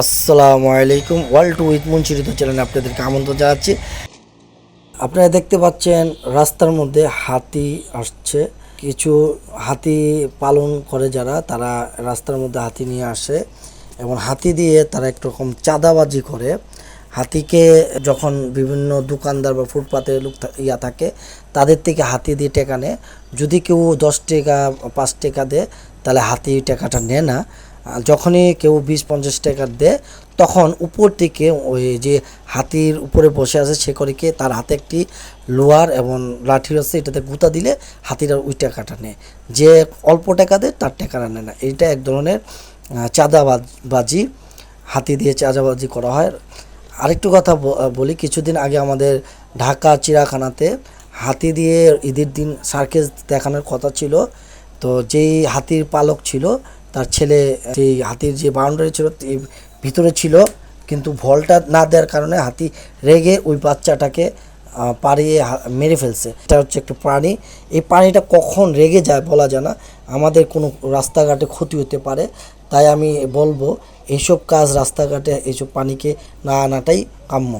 আসসালামু আলাইকুম। World with মুন্সিরিত চ্যানেলে আপনাদেরকে আমন্ত্রণ জানাচ্ছি। আপনারা দেখতে পাচ্ছেন, রাস্তার মধ্যে হাতি আসছে। কিছু হাতি পালন করে যারা, তারা রাস্তার মধ্যে হাতি নিয়ে আসে এবং হাতি দিয়ে তারা একরকম চাঁদাবাজি করে। হাতিকে যখন বিভিন্ন দোকানদার বা ফুটপাতে লোক ইয়া থাকে, তাদের থেকে হাতি দিয়ে টেকা নেয়। যদি কেউ দশ টাকা পাঁচ টাকা দেয়, তাহলে হাতি টাকাটা নেয় না। যখনই কেউ বিশ, পঞ্চাশ টাকা দেয়, তখন উপর থেকে ওই যে হাতির উপরে বসে আছে, সে করে তার হাতে একটি লোহার এবং লাঠি আছে, এটাতে গুঁতা দিলে হাতিরা ওই টাকাটা নেয়। যে অল্প টাকা দেয়, তার টাকাটা নেয় না। এইটা এক ধরনের চাঁদাবাজি হাতি দিয়ে চাঁদাবাজি করা হয়। আরেকটু কথা বলি, কিছুদিন আগে আমাদের ঢাকা চিড়াখানাতে হাতি দিয়ে ঈদের দিন সার্কেস দেখানোর কথা ছিল। তো যেই হাতির পালক ছিল তার ছেলে, সেই হাতির যে বাউন্ডারি ছিল ভিতরে ছিল, কিন্তু ভলটা না দেওয়ার কারণে হাতি রেগে ওই বাচ্চাটাকে পাড়িয়ে মেরে ফেলছে। এটা হচ্ছে একটা প্রাণী। এই প্রাণীটা কখন রেগে যায় বলা যায় না। আমাদের কোনো রাস্তাঘাটে ক্ষতি হতে পারে, তাই আমি বলব এইসব কাজ রাস্তাঘাটে এইসব প্রাণীকে না আনাটাই কাম্য।